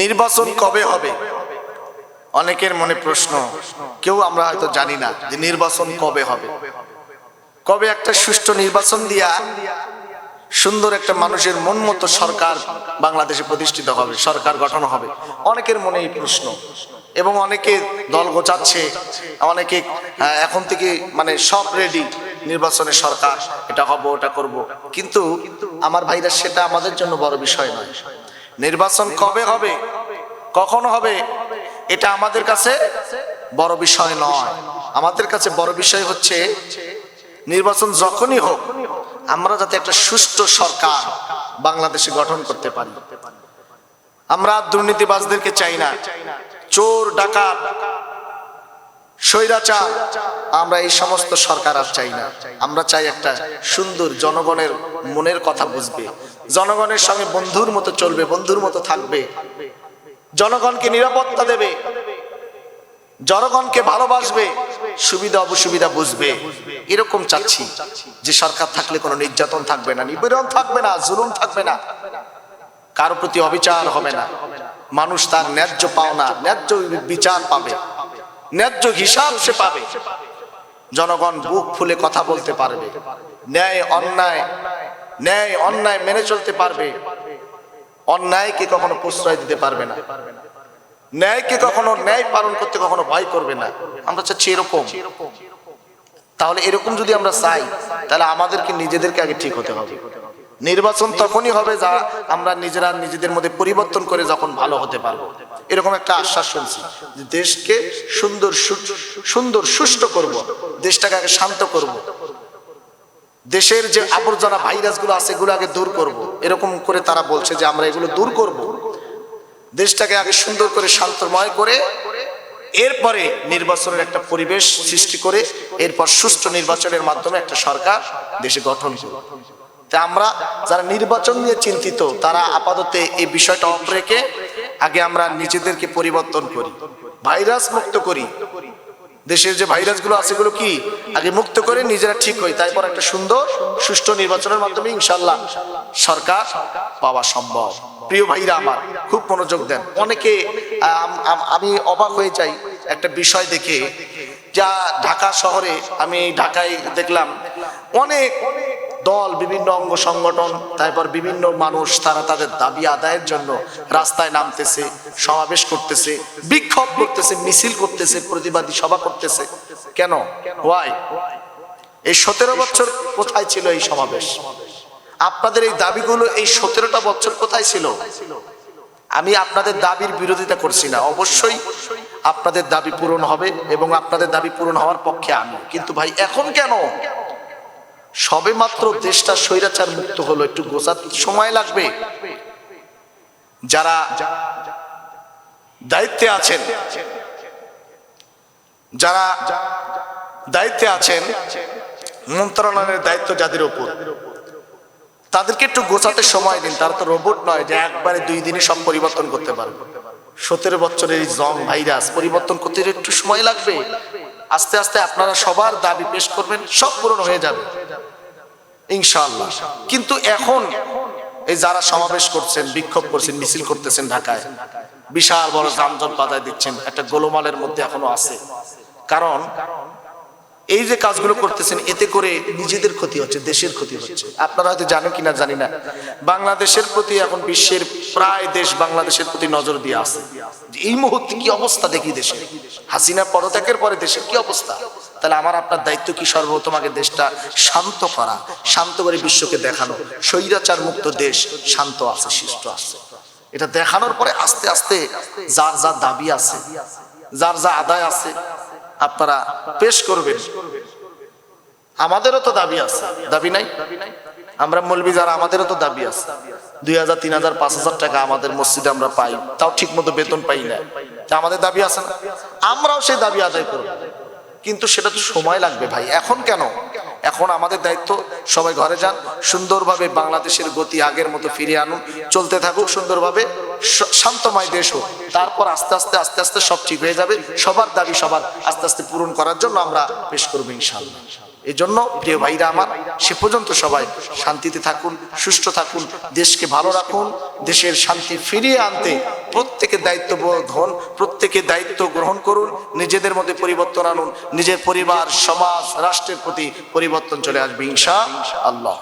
নির্বাচন কবে হবে? অনেকের মনে প্রশ্ন, কেউ আমরা হয়তো জানি না যে নির্বাচন কবে হবে। কবে একটা সুষ্ঠু নির্বাচন দিয়া সুন্দর একটা মানুষের মন মতো সরকার বাংলাদেশে প্রতিষ্ঠিত হবে, সরকার গঠন হবে। অনেকের মনে এই প্রশ্ন, এবং অনেকে দল গোচাচ্ছে অনেকে এখন থেকে মানে সব রেডি নির্বাচনের সরকার, এটা হব, ওটা করব। কিন্তু আমার ভাইরা, সেটা আমাদের জন্য বড় বিষয় নয়। নির্বাচন কবে হবে? কখন হবে? এটা আমাদের কাছে বড় বিষয় নয়। আমাদের কাছে বড় বিষয় হচ্ছে, নির্বাচন যখনই হোক, আমরা যাতে একটা সুষ্ঠু সরকার বাংলাদেশে গঠন করতে পারি। আমরা দুর্নীতিবাজদেরকে চাই না। চোর, ডাকাত, স্বৈরাচার, আমরা এই সমস্ত সরকার আর চাই না। আমরা চাই একটা সুন্দর জনগণের মনের কথা বুঝবে। জনগণের সঙ্গে বন্ধুর মতো চলবে, বন্ধুর মতো থাকবে। জনগণকে নিরাপত্তা দেবে। জনগণকে ভালোবাসবে। সুবিধা অবসুবিধা বুঝবে। এরকম চাচ্ছি যে সরকার থাকলে কোনো নির্যাতন থাকবে না, নিপীড়ন থাকবে না, জুলুম থাকবে না। কারও প্রতি অবিচার হবে না। মানুষ তার ন্যায্য পাওনা, ন্যায্য বিচার পাবে। ন্যায্য হিসাব সে পাবে। জনগণ বুক ফুলে কথা বলতে পারবে। ন্যায়, অন্যায় ন্যায় অন্যায় মেনে চলতে পারবে। অন্যায়কে কখনো প্রশ্রয় দিতে পারবে না। ন্যায়কে কখনো ন্যায় পালন করতে কখনো ভয় করবে না। আমরা চাচ্ছি এরকম। তাহলে এরকম যদি আমরা চাই, তাহলে আমাদেরকে নিজেদেরকে আগে ঠিক হতে হবে। নির্বাচন তখনই হবে যা আমরা নিজেরা নিজেদের মধ্যে পরিবর্তন করে যখন ভালো হতে পারব। এরকম একটা আশ্বাস শুনছি দেশকে সুন্দর সুন্দর সুষ্ঠু করব। দেশটাকে আগে শান্ত করব। দেশের যে আবর্জনা ভাইরাসগুলো আছে, এগুলো আগে দূর করব। এরকম করে তারা বলছে যে আমরা এগুলো দূর করব। দেশটাকে আগে সুন্দর করে, শান্তময় করে, এরপরে নির্বাচনের একটা পরিবেশ সৃষ্টি করে, এরপর সুষ্ঠু নির্বাচনের মাধ্যমে একটা সরকার দেশে গঠন করবে। তা আমরা যারা নির্বাচন নিয়ে চিন্তিত, তারা আপাতত এই বিষয়টা অফ রেখে আগে আমরা নিজেদেরকে পরিবর্তন করি, ভাইরাস মুক্ত করি। দেশের যে ভাইরাসগুলো আছে, এগুলো কি আগে মুক্ত করে নিজেরা ঠিক হই তারপর একটা সুন্দর, সুষ্ঠু নির্বাচনের মাধ্যমে ইনশাল্লাহ সরকার পাওয়া সম্ভব। প্রিয় ভাইরা আমার, খুব মনোযোগ দেন। অনেকে আম- অবাক হয়ে যাই একটা বিষয় দেখে। যা ঢাকা শহরে আমি ঢাকায় দেখলাম, অনেক দল, বিভিন্ন অঙ্গ সংগঠন, তারপর বিভিন্ন মানুষ তারা তাদের দাবি আদায়ের জন্য রাস্তায় নামতেছে, সমাবেশ করতেছে, বিক্ষোভ করতেছে, মিছিল করতেছে, প্রতিবাদী সভা করতেছে। কেন? ওয়াই এই সতেরো বছর কোথায় ছিল এই সমাবেশ? আপনাদের এই দাবিগুলো এই সতেরোটা বছর কোথায় ছিল? আমি আপনাদের দাবির বিরোধিতা করছি না। অবশ্যই আপনাদের দাবি পূরণ হবে এবং আপনাদের দাবি পূরণ হওয়ার পক্ষে আমি। কিন্তু ভাই, এখন কেন? সবে মাত্র দেশটা স্বৈরাচার মুক্ত হলো, একটু গোছাতে সময় লাগবে। যারা দায়িত্বে আছেন, যারা দায়িত্বে আছেন, মন্ত্রণালয়ের দায়িত্ব যাদের ওপর, তাদেরকে একটু গোছাতে সময় দিন। তারা তো রোবট নয় যে একবারে দুই দিনে সব পরিবর্তন করতে পারবে। সতেরো বছরের এই জং ভাইরাস, পরিবর্তন করতে একটু সময় লাগবে। আস্তে আস্তে আপনারা সবার দাবি পেশ করবেন, সব পূরণ হয়ে যাবে। ইনশাআল্লাহ। কিন্তু এখন এই যারা সমাবেশ করছেন, বিক্ষোভ করছেন, মিছিল করতেছেন ঢাকায়, বিশাল বড় যানজট বাজায় দিচ্ছেন, একটা গোলমালের মধ্যে এখনও আছে। কারণ এই যে কাজগুলো করতেছেন, এতে করে নিজেদের ক্ষতি হচ্ছে, দেশের ক্ষতি হচ্ছে। আপনারা হয়তো জানেন কিনা জানি না। বাংলাদেশের প্রতি এখন বিশ্বের প্রায় দেশ বাংলাদেশের প্রতি নজর দিয়ে আছে। এই মুহূর্তে কি অবস্থা দেখি দেশে? হাসিনা পদত্যাগের পরে দেশের কি অবস্থা? তাহলে আমার আপনার দায়িত্ব কি সর্বপ্রথম আগে দেশটা শান্ত করা, শান্ত করে বিশ্বকে দেখানো? স্বৈরাচার মুক্ত দেশ শান্ত আছে শিষ্ট আছে। এটা দেখানোর পরে আস্তে আস্তে যার যা দাবি আছে, যার যা আদায় আছে, আপনারা পেশ করবেন। আমাদেরও তো দাবি আছে। দাবি নাই? আমরা মলবি যারা, আমাদেরও তো দাবি আছে। দুই হাজার, তিন হাজার, পাঁচ হাজার টাকা আমাদের মসজিদে আমরা পাই, তাও ঠিক মতো বেতন পাই না। আমাদের দাবি আছে না? আমরাও সেই দাবি আদায় করব। কিন্তু সেটা তো সময় লাগবে ভাই। এখন কেন? এখন আমাদের দায়িত্ব, সবাই ঘরে যান, সুন্দরভাবে বাংলাদেশের গতি আগের মতো ফিরিয়ে আনুন, চলতে থাকুক, সুন্দরভাবে শান্তময় দেশ হোক। তারপর আস্তে আস্তে আস্তে আস্তে সব ঠিক হয়ে যাবে। সবার দাবি সবার আস্তে আস্তে পূরণ করার জন্য আমরা পেশ করব ইনশাল্লাহ এই জন্য প্রিয় ভাইরা আমার, সে পর্যন্ত সবাই শান্তিতে থাকুন, সুস্থ থাকুন, দেশকে ভালো রাখুন, দেশের শান্তি ফিরিয়ে আনতে প্রত্যেকের দায়িত্ববোধ হন প্রত্যেকে দায়িত্ব গ্রহণ করুন, নিজেদের মধ্যে পরিবর্তন আনুন, নিজের পরিবার, সমাজ, রাষ্ট্রের প্রতি পরিবর্তন চলে আসবে, ইনশা আল্লাহ।